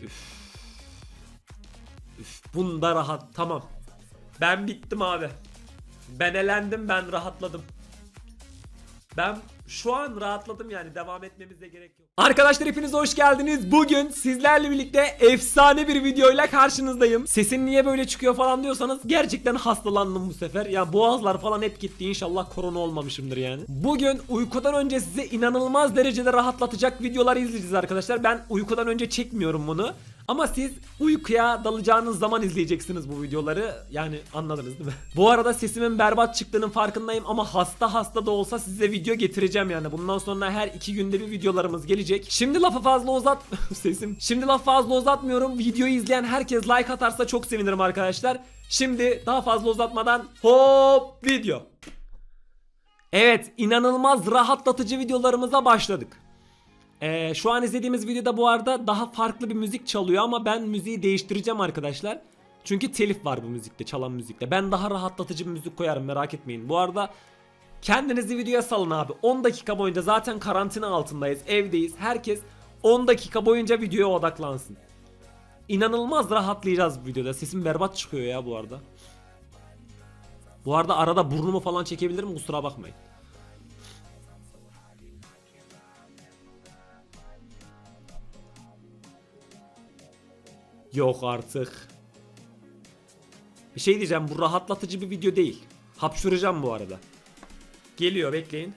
Üf. Üf. Bunda rahat. Tamam. Ben bittim abi. Ben elendim ben rahatladım. Ben şu an rahatladım yani devam etmemize gerek yok. Arkadaşlar hepiniz hoş geldiniz. Bugün sizlerle birlikte efsane bir videoyla karşınızdayım. Sesin niye böyle çıkıyor falan diyorsanız gerçekten hastalandım bu sefer. Ya boğazlar falan hep gitti. İnşallah korona olmamışımdır yani. Bugün uykudan önce size inanılmaz derecede rahatlatacak videolar izleyeceğiz arkadaşlar. Ben uykudan önce çekmiyorum bunu. Ama siz uykuya dalacağınız zaman izleyeceksiniz bu videoları. Yani anladınız değil mi? Bu arada sesimin berbat çıktığının farkındayım ama hasta hasta da olsa size video getireceğim yani. Bundan sonra her iki günde bir videolarımız gelecek. Şimdi lafı fazla uzat... Sesim. Şimdi lafı fazla uzatmıyorum. Videoyu izleyen herkes like atarsa çok sevinirim arkadaşlar. Şimdi daha fazla uzatmadan hop video. Evet inanılmaz rahatlatıcı videolarımıza başladık. Ee, şu an izlediğimiz videoda bu arada daha farklı bir müzik çalıyor ama ben müziği değiştireceğim arkadaşlar. Çünkü telif var bu müzikte, çalan müzikte. Ben daha rahatlatıcı bir müzik koyarım merak etmeyin. Bu arada kendinizi videoya salın abi. 10 dakika boyunca zaten karantina altındayız, evdeyiz. Herkes 10 dakika boyunca videoya odaklansın. İnanılmaz rahatlayacağız bu videoda. Sesim berbat çıkıyor ya bu arada. Bu arada arada burnumu falan çekebilirim kusura bakmayın. Yok artık. Bir şey diyeceğim bu rahatlatıcı bir video değil. Hapşuracağım bu arada. Geliyor bekleyin.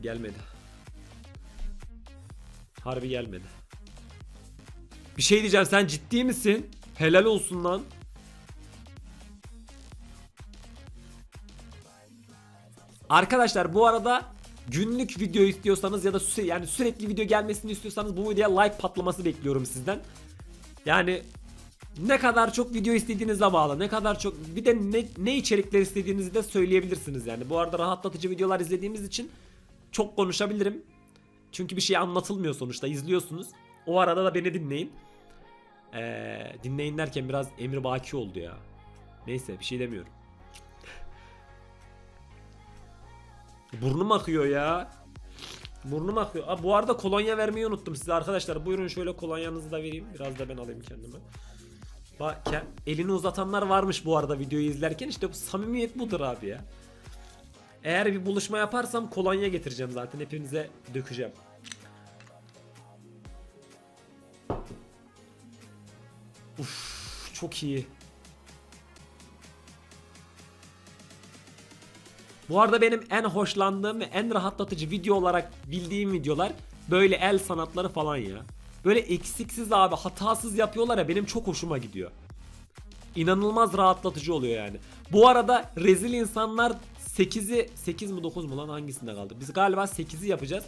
Gelmedi. Harbi gelmedi. Bir şey diyeceğim sen ciddi misin? Helal olsun lan. Arkadaşlar bu arada günlük video istiyorsanız ya da süre, yani sürekli video gelmesini istiyorsanız bu videoya like patlaması bekliyorum sizden. Yani ne kadar çok video istediğinize bağlı. Ne kadar çok bir de ne, ne içerikler istediğinizi de söyleyebilirsiniz yani. Bu arada rahatlatıcı videolar izlediğimiz için çok konuşabilirim. Çünkü bir şey anlatılmıyor sonuçta izliyorsunuz. O arada da beni dinleyin. Ee, dinleyin derken biraz emir baki oldu ya. Neyse bir şey demiyorum. Burnum akıyor ya. Burnum akıyor. Aa, bu arada kolonya vermeyi unuttum size arkadaşlar. Buyurun şöyle kolonyanızı da vereyim. Biraz da ben alayım kendime. Bak elini uzatanlar varmış bu arada videoyu izlerken. İşte bu samimiyet budur abi ya. Eğer bir buluşma yaparsam kolonya getireceğim zaten. Hepinize dökeceğim. Uf, çok iyi. Bu arada benim en hoşlandığım ve en rahatlatıcı video olarak bildiğim videolar böyle el sanatları falan ya. Böyle eksiksiz abi hatasız yapıyorlar ya benim çok hoşuma gidiyor. İnanılmaz rahatlatıcı oluyor yani. Bu arada rezil insanlar 8'i 8 mi 9 mu lan hangisinde kaldı? Biz galiba 8'i yapacağız.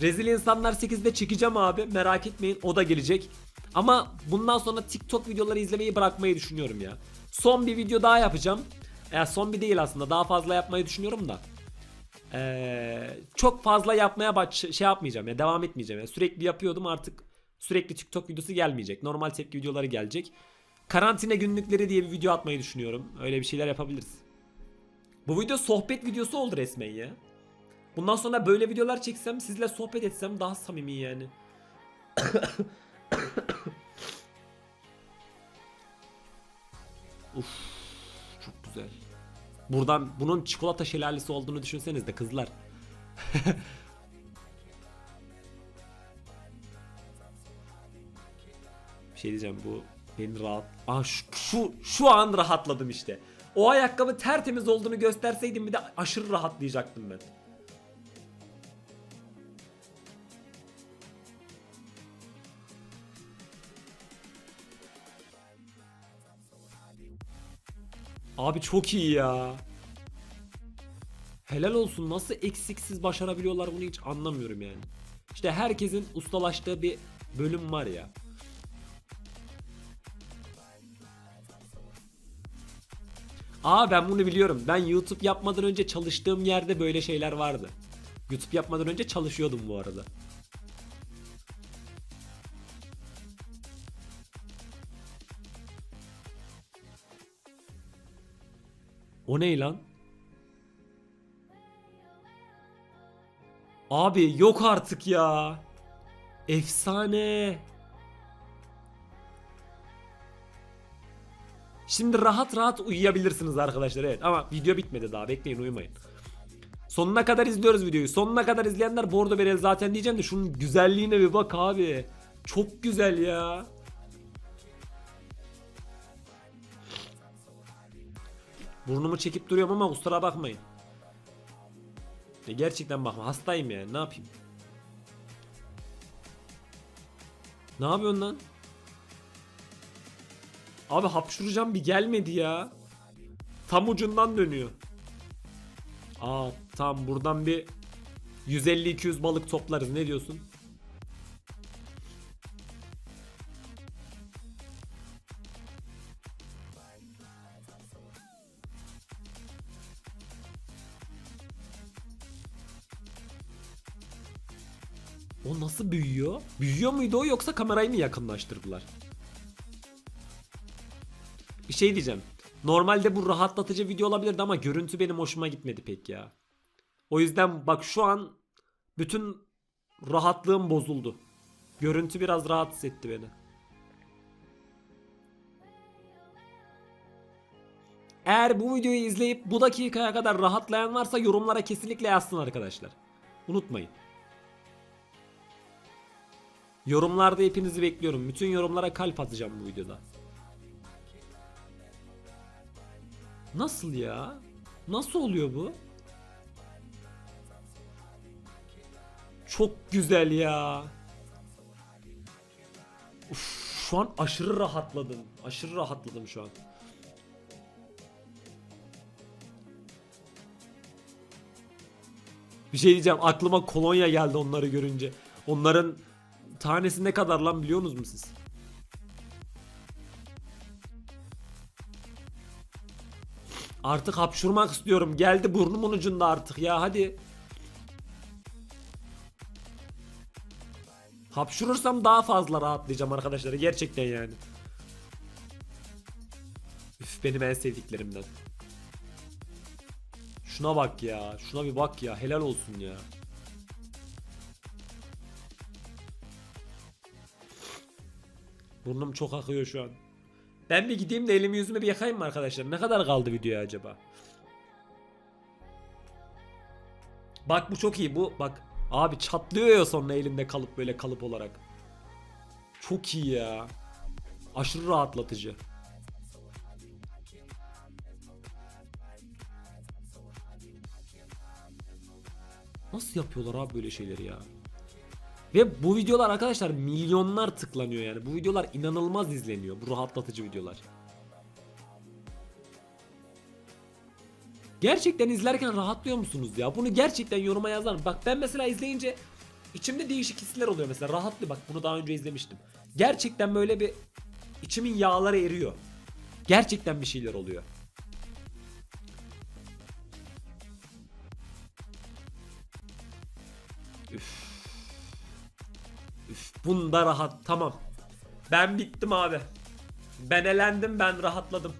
Rezil insanlar 8'de çekeceğim abi merak etmeyin o da gelecek. Ama bundan sonra TikTok videoları izlemeyi bırakmayı düşünüyorum ya. Son bir video daha yapacağım. Ya son bir değil aslında daha fazla yapmayı düşünüyorum da. Ee, çok fazla yapmaya baş şey yapmayacağım ya devam etmeyeceğim. ya sürekli yapıyordum artık sürekli TikTok videosu gelmeyecek. Normal tepki videoları gelecek. Karantina günlükleri diye bir video atmayı düşünüyorum. Öyle bir şeyler yapabiliriz. Bu video sohbet videosu oldu resmen ya. Bundan sonra böyle videolar çeksem sizle sohbet etsem daha samimi yani. Uf, çok güzel. Buradan bunun çikolata şelalesi olduğunu düşünseniz de kızlar. Bir şey diyeceğim bu beni rahat... Aa şu, şu, şu an rahatladım işte. O ayakkabı tertemiz olduğunu gösterseydim bir de aşırı rahatlayacaktım ben. Abi çok iyi ya. Helal olsun nasıl eksiksiz başarabiliyorlar bunu hiç anlamıyorum yani. İşte herkesin ustalaştığı bir bölüm var ya. Aa ben bunu biliyorum. Ben YouTube yapmadan önce çalıştığım yerde böyle şeyler vardı. YouTube yapmadan önce çalışıyordum bu arada. O ne lan? Abi yok artık ya. Efsane. Şimdi rahat rahat uyuyabilirsiniz arkadaşlar evet ama video bitmedi daha bekleyin uyumayın. Sonuna kadar izliyoruz videoyu. Sonuna kadar izleyenler bordo bereli zaten diyeceğim de şunun güzelliğine bir bak abi. Çok güzel ya. Burnumu çekip duruyorum ama kusura bakmayın. Gerçekten bakma hastayım yani ne yapayım. Ne yapıyorsun lan? Abi hapşuracağım bir gelmedi ya. Tam ucundan dönüyor. Aa tam buradan bir 150-200 balık toplarız ne diyorsun? O nasıl büyüyor? Büyüyor muydu o yoksa kamerayı mı yakınlaştırdılar? Bir şey diyeceğim. Normalde bu rahatlatıcı video olabilirdi ama görüntü benim hoşuma gitmedi pek ya. O yüzden bak şu an bütün rahatlığım bozuldu. Görüntü biraz rahatsız etti beni. Eğer bu videoyu izleyip bu dakikaya kadar rahatlayan varsa yorumlara kesinlikle yazsın arkadaşlar. Unutmayın. Yorumlarda hepinizi bekliyorum. Bütün yorumlara kalp atacağım bu videoda. Nasıl ya? Nasıl oluyor bu? Çok güzel ya. Uf, şu an aşırı rahatladım. Aşırı rahatladım şu an. Bir şey diyeceğim aklıma kolonya geldi onları görünce. Onların tanesi ne kadar lan biliyorsunuz mu siz? Artık hapşurmak istiyorum. Geldi burnumun ucunda artık ya hadi. Hapşurursam daha fazla rahatlayacağım arkadaşlar. Gerçekten yani. Üf benim en sevdiklerimden. Şuna bak ya. Şuna bir bak ya. Helal olsun ya. Burnum çok akıyor şu an. Ben bir gideyim de elimi yüzümü bir yakayım mı arkadaşlar? Ne kadar kaldı videoya acaba? Bak bu çok iyi. Bu bak abi çatlıyor ya sonra elimde kalıp böyle kalıp olarak. Çok iyi ya. Aşırı rahatlatıcı. Nasıl yapıyorlar abi böyle şeyleri ya? Ve bu videolar arkadaşlar milyonlar tıklanıyor yani. Bu videolar inanılmaz izleniyor. Bu rahatlatıcı videolar. Gerçekten izlerken rahatlıyor musunuz ya? Bunu gerçekten yoruma yazar. Bak ben mesela izleyince içimde değişik hisler oluyor mesela. Rahatlıyor bak bunu daha önce izlemiştim. Gerçekten böyle bir içimin yağları eriyor. Gerçekten bir şeyler oluyor. Bunda rahat tamam. Ben bittim abi. Ben elendim ben rahatladım.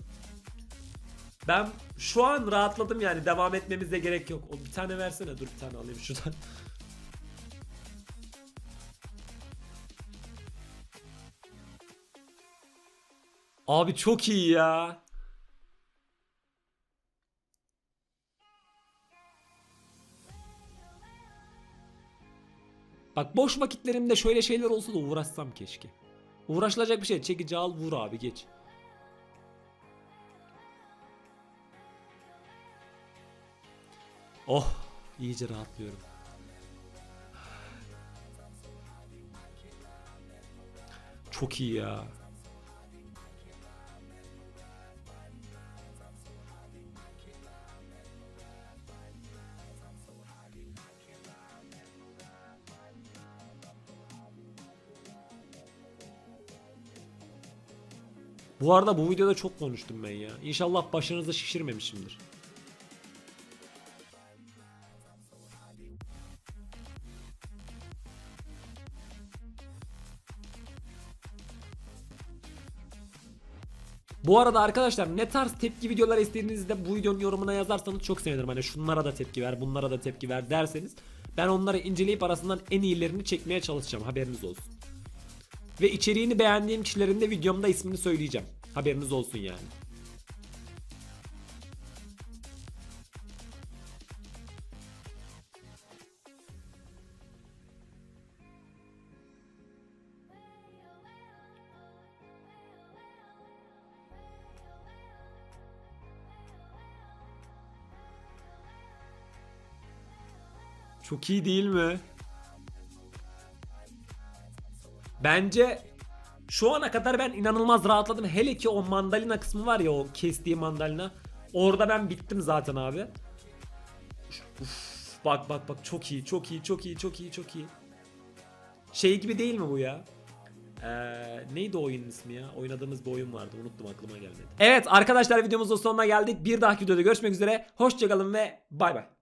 Ben şu an rahatladım yani devam etmemize gerek yok. O bir tane versene dur bir tane alayım şuradan. Abi çok iyi ya. Bak boş vakitlerimde şöyle şeyler olsa da uğraşsam keşke. Uğraşılacak bir şey. Çekici al vur abi geç. Oh iyice rahatlıyorum. Çok iyi ya. Bu arada bu videoda çok konuştum ben ya. İnşallah başınızı şişirmemişimdir. Bu arada arkadaşlar ne tarz tepki videolar istediğinizde bu videonun yorumuna yazarsanız çok sevinirim. Hani şunlara da tepki ver, bunlara da tepki ver derseniz Ben onları inceleyip arasından en iyilerini çekmeye çalışacağım. Haberiniz olsun. Ve içeriğini beğendiğim kişilerin de videomda ismini söyleyeceğim. Haberiniz olsun yani. Çok iyi değil mi? Bence şu ana kadar ben inanılmaz rahatladım. Hele ki o mandalina kısmı var ya o kestiği mandalina. Orada ben bittim zaten abi. Uf, bak bak bak çok iyi çok iyi çok iyi çok iyi çok iyi. Şey gibi değil mi bu ya? Ee, neydi o oyunun ismi ya? Oynadığımız bir oyun vardı. Unuttum aklıma gelmedi. Evet arkadaşlar videomuzun sonuna geldik. Bir dahaki videoda görüşmek üzere. Hoşçakalın ve bay bay.